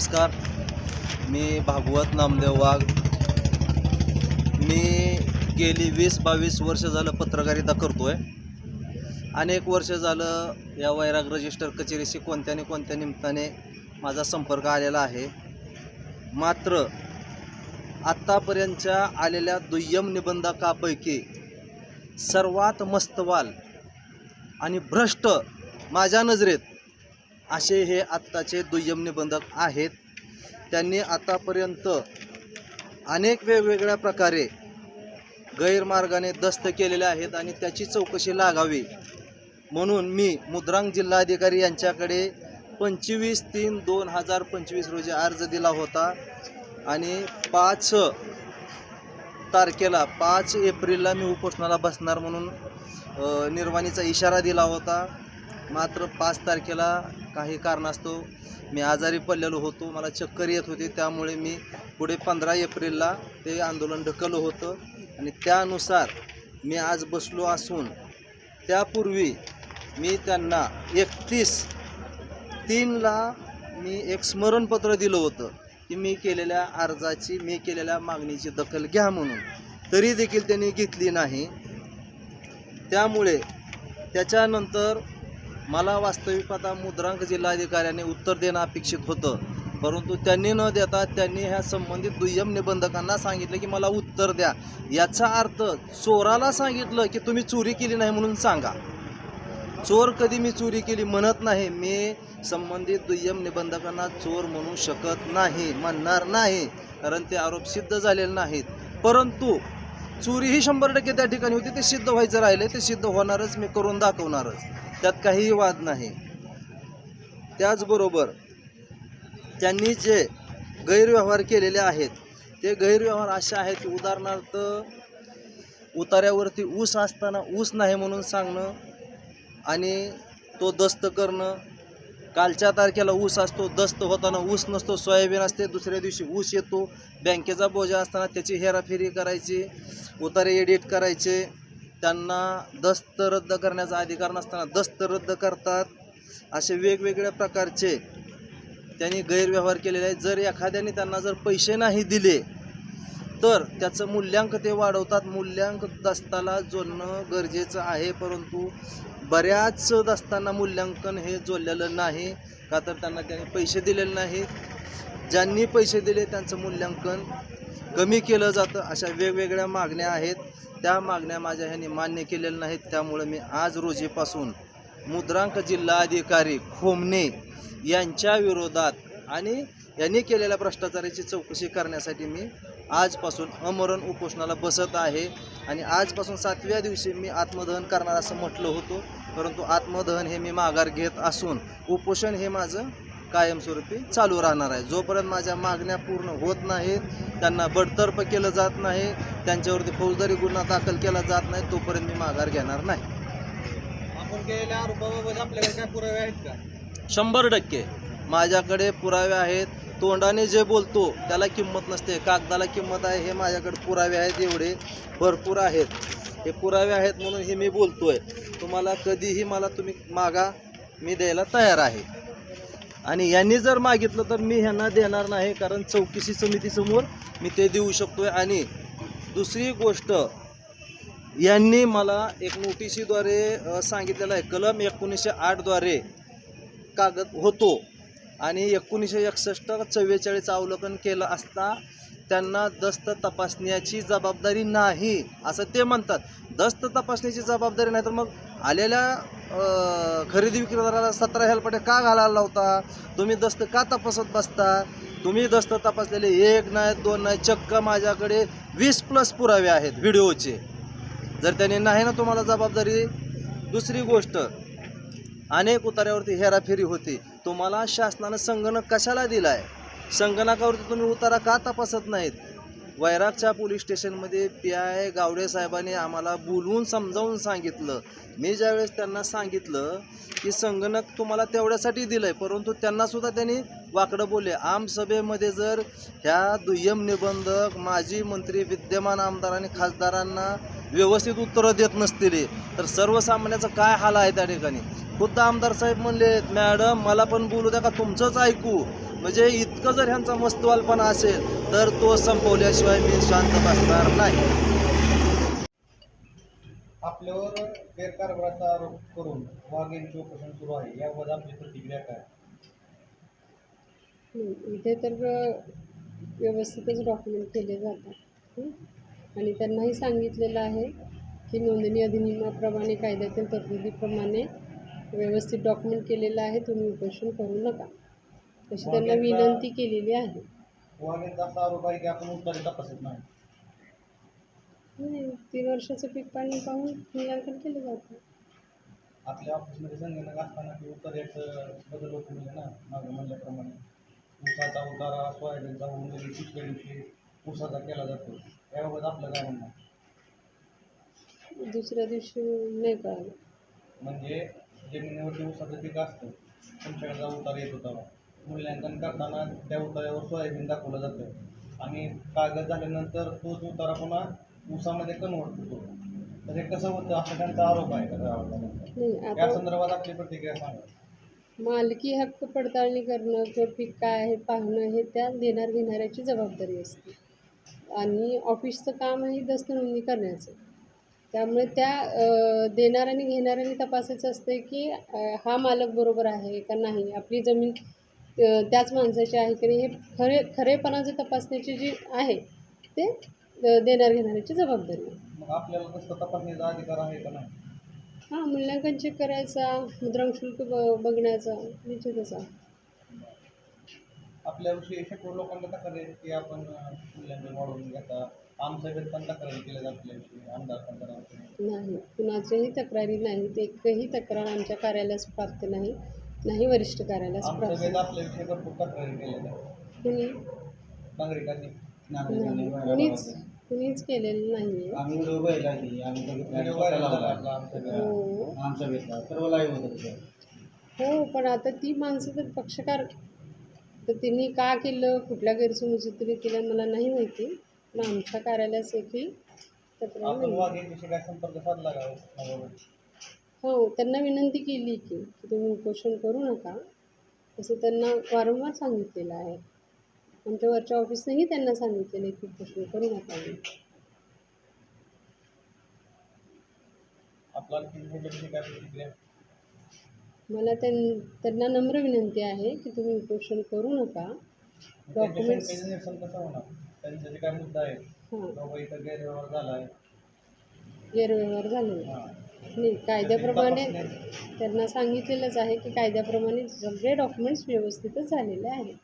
नमस्कार. मी भागवत नामदेव वाघ. मी गेली वीस बावीस वर्ष झालं पत्रकारिता करतो आहे अनेक वर्ष झालं या वैराग रजिस्टर कचेरीशी कोणत्या न कोणत्या निमित्ताने माझा संपर्क आलेला आहे. मात्र आत्तापर्यंतच्या आलेल्या दुय्यम निबंधकापैकी सर्वात मस्तवाल आणि भ्रष्ट माझ्या नजरेत असे हे आत्ताचे दुय्यम निबंधक आहेत. त्यांनी आतापर्यंत अनेक वेगवेगळ्या प्रकारे गैरमार्गाने दस्त केलेले आहेत आणि त्याची चौकशी लागावी. म्हणून मी मुद्रांक जिल्हाधिकारी यांच्याकडे पंचवीस तीन दोन हजार पंचवीस रोजी अर्ज दिला होता आणि पाच तारखेला पाच एप्रिलला मी उपोषणाला बसणार म्हणून निर्वाणीचा इशारा दिला होता. मात्र पाच तारखेला काही कारणास्तव मी आजारी पडलेलो होतो. मला चक्कर येत होती. त्यामुळे मी पुढे पंधरा एप्रिलला ते आंदोलन ढकललं होतं. आणि त्यानुसार मी आज बसलो असून त्यापूर्वी मी त्यांना एकतीस तीनला मी एक स्मरणपत्र दिलं होतं की मी केलेल्या अर्जाची मी केलेल्या मागणीची दखल घ्या म्हणून. तरी देखील त्यांनी घेतली नाही. त्यामुळे त्याच्यानंतर मला वास्तविक आता मुद्रांक जिल्हाधिकाऱ्याने उत्तर देणं अपेक्षित होतं. परंतु त्यांनी न देता त्यांनी ह्या संबंधित दुय्यम निबंधकांना सांगितलं की मला उत्तर द्या. याचा अर्थ चोराला सांगितलं की तुम्ही चोरी केली नाही म्हणून सांगा. चोर कधी मी चोरी केली म्हणत नाही. मी संबंधित दुय्यम निबंधकांना चोर म्हणू शकत नाही म्हणणार नाही. कारण ते आरोप सिद्ध झालेले नाहीत. परंतु चोरी ही शंभर टक्के त्या ठिकाणी होती. ते सिद्ध व्हायचं राहिले ते सिद्ध होणारच. मी करून दाखवणारच. त्यात काहीही वाद नाही. त्याचबरोबर त्यांनी जे गैरव्यवहार केलेले आहेत ते गैरव्यवहार असे आहेत की उदाहरणार्थ उतार्यावरती ऊस असताना ऊस नाही म्हणून सांगणं आणि तो दस्त करणं. कालच्या तारखेला ऊस असतो दस्त होताना ऊस नसतो सोयाबीन असते दुसऱ्या दिवशी ऊस येतो बँकेचा बोजा असताना त्याची हेराफेरी करायची उतारे एडिट करायचे. त्यांना दस्त रद्द करण्याचा अधिकार नसताना दस्त रद्द करतात असे वेगवेगळ्या प्रकारचे त्यांनी गैरव्यवहार केलेले आहेत. जर एखाद्याने त्यांना जर पैसे नाही दिले तर त्याचं मूल्यांक ते वाढवतात. मूल्यांक दस्ताला जोडणं गरजेचं आहे परंतु बऱ्याच दस्तांना मूल्यांकन हे जोडलेलं नाही. का तर त्यांना त्यांनी पैसे दिलेले नाहीत. ज्यांनी पैसे दिले त्यांचं मूल्यांकन कमी केलं जातं अशा वेगवेगळ्या मागण्या आहेत. त्या मागण्या माझ्या ह्यांनी मान्य केलेल्या नाहीत. त्यामुळे मी आज रोजीपासून मुद्रांक जिल्हाधिकारी खोमने यांच्या विरोधात आणि यांनी केलेल्या भ्रष्टाचाराची चौकशी करण्यासाठी मी आजपासून अमरण उपोषणाला बसत आहे. आणि आजपासून सातव्या दिवशी मी आत्मदहन करणार असं म्हटलं होतं. परंतु आत्मदहन हे मी माघार घेत असून उपोषण हे माझं कायमस्वरूपी चालू राहणार आहे. जोपर्यंत माझ्या मागण्या पूर्ण होत नाहीत त्यांना बडतर्फ केलं जात नाही त्यांच्यावरती फौजदारी गुन्हा दाखल केला जात नाही तोपर्यंत मी माघार घेणार नाही. आपण केलेल्या आरोपाबाबत आपल्याकडे काय पुरावे आहेत का? शंभर टक्के. माझ्याकडे पुरावे आहेत. तोंडाने जे बोलतो त्याला किंमत नसते. कागदाला किंमत आहे हे माझ्याकडे पुरावे आहेत एवढे. भरपूर आहेत. हे पुरावे आहेत म्हणून हे मी बोलतोय. तुम्हाला कधीही मला तुम्ही मागा मी द्यायला तयार आहे. आणि यांनी जर मागितलं तर मी ह्यांना देणार नाही कारण चौकशी समितीसमोर मी ते देऊ शकतो आहे आणि दुसरी गोष्ट यांनी मला एक नोटिशीद्वारे सांगितलेलं आहे कलम एकोणीसशे आठद्वारे कागद होतो. आणि एकोणीसशे एकसष्ट चव्वेचाळीस अवलोकन केलं असता त्यांना दस्त तपासण्याची जबाबदारी नाही असं ते म्हणतात. दस्त तपासण्याची जबाबदारी नाही तर मग आलेल्या खरेदी विक्रीदाराला सतरा हेलपटे का घालायला लावता? तुम्ही दस्त का तपासत बसता? तुम्ही दस्त तपासलेले एक नाही दोन नाही चक्क माझ्याकडे वीस प्लस पुरावे आहेत व्हिडिओचे. जर त्यांनी नाही ना तुम्हाला जबाबदारी दुसरी गोष्ट अनेक उतार्यावरती हेराफेरी होती. तुम्हाला शासनानं संगणक कशाला दिला आहे संगणकावरती तुम्ही उतारा का तपासत नाहीत? वैरागच्या पोलीस स्टेशनमध्ये पी आय गावडे साहेबांनी आम्हाला बोलवून समजावून सांगितलं. मी ज्यावेळेस त्यांना सांगितलं की संगणक तुम्हाला तेवढ्यासाठी दिलं आहे परंतु त्यांनासुद्धा त्यांनी वाकडं बोलले. आमसभेमध्ये जर ह्या दुय्यम निबंधक माजी मंत्री विद्यमान आमदार आणि खासदारांना व्यवस्थित उत्तरं देत नसतील तर सर्वसामान्याचं काय हाल आहे त्या ठिकाणी? खुद्द आमदार साहेब म्हणले मॅडम मला पण बोलू द्या का? तुमचंच ऐकू. म्हणजे इतकं जर ह्यांचा मस्तवालपणा असेल तर तो संपवल्याशिवाय मी शांत बसणार नाही. आपल्यावर गैरकारभाराचा आरोप करून वाघ यांची उपोषण सुरू आहे. याबाबत आपली प्रतिक्रिया काय? हं, इथे तर व्यवस्थितच डॉक्युमेंट केले जातात. आणि त्यांनाही सांगितलेलं आहे की नोंदणी अधिनियमाप्रमाणे कायद्यातील तरतुदीप्रमाणे व्यवस्थित डॉक्युमेंट केलेलं आहे. तुम्ही उपोषण करू नका. तशी त्यांना विनंती केलेली आहे. वाघ यांचा असा आरोप आहे की आपण उत्तरे तपासत नाही. नाही, तीन वर्षाचं पीक पाणी पाहून मूल्यांकन केलं जातं. आपल्या ऑफिसमध्ये संगणक असताना की उत्तर याचं बदल होतो म्हणजे ना मागं म्हणल्याप्रमाणे. ऊसाचा उतारा सोयाबीनचा होऊन लगेच तिसऱ्या दिवशी ऊसाचा केला जातो. याबाबत आपलं काय म्हणणं? आहे? दुसऱ्या दिवशी नाही कळालं. म्हणजे जमिनीवरती ऊसाचं पीक असतं तुमच्याकडे उतारा येत होता मूल्यांकन करताना त्या उतार्यावर सोयाबीन दाखवलं जातं. आणि कागद झाल्यानंतर तोच उतारा पुन्हा ऊसामध्ये कन्वर्ट होतो. तर हे कसं होतं? असं त्यांचा आरोप आहे का गावाला? नाही या आता संदर्भात आपली प्रतिक्रिया सांगा. मालकी हक्क पडताळणी करणं किंवा पीक काय आहे पाहणं हे त्या देणार घेणाऱ्याची जबाबदारी असते. आणि ऑफिसचं काम आहे दस्त नोंदणी करण्याचं. त्यामुळे त्या आणि घेणाऱ्यांनी तपासायचं असते की हा मालक बरोबर आहे का नाही? आपली जमीन त्याच माणसाची आहे की नाही हे खरे खरेपणाचं तपासण्याची जी आहे ते देणार घेणाऱ्याची जबाबदारी आहे. मग आपल्याला तसं तपासणीचा अधिकार आहे का नाही? हां मूल्यांकन चेक करायचा मुद्रांक शुल्क ब बघण्याचा निश्चितच आहे आपल्याविषयी शेकडो लोकांना तक्रार आहे की आपण अं, मूल्यांकन वाढवून घेता. आमसभेत पण तक्रारी केल्या जातात आपल्याविषयी आमदार खासदारांविषयी नाही कुणाच्याही तक्रारी नाहीत एकही तक्रार आमच्या कार्यालयास प्राप्त नाही. नाही वरिष्ठ कार्यालयास प्राप्त आमसभेत आपल्याविषयी भरपूर तक्रारी केल्या जातात कुणी? नागरिकांनी. नाही कुणीच कुणीच केलेलं नाही आम्ही व्हिडिओ पाहिला की आम्ही व्हिडिओ आमसभेत हो. आमचा भेटला सर्व लाईव्ह होतं त्याच्यावर हो पण आता ती माणसं तर पक्षकार तर त्यांनी का केलं? कुठल्या गैरसमजुतीने केलं? मला नाही माहिती. पण आमच्या कार्यालयास देखील तक्रार आपण नाही वाघ यांच्याशी काय संपर्क साधला का हो? त्यांना विनंती केली की की तुम्ही उपोषण करू नका. असं त्यांना वारंवार सांगितलेलं आहे. आमच्या वरच्या ऑफिसनेही त्यांना सांगितलेलं आहे की उपोषण करू नका. मला त्यां त्यांना नम्र विनंती आहे की तुम्ही उपोषण करू नका. त्यांचे जे काय मुद्दा आहे हां. इथं गैरव्यवहार झाला आहे गैरव्यवहार झालेला नाही कायद्याप्रमाणे त्यांना सांगितलेलंच आहे की कायद्याप्रमाणे सगळे डॉक्युमेंट्स व्यवस्थितच झालेले आहेत.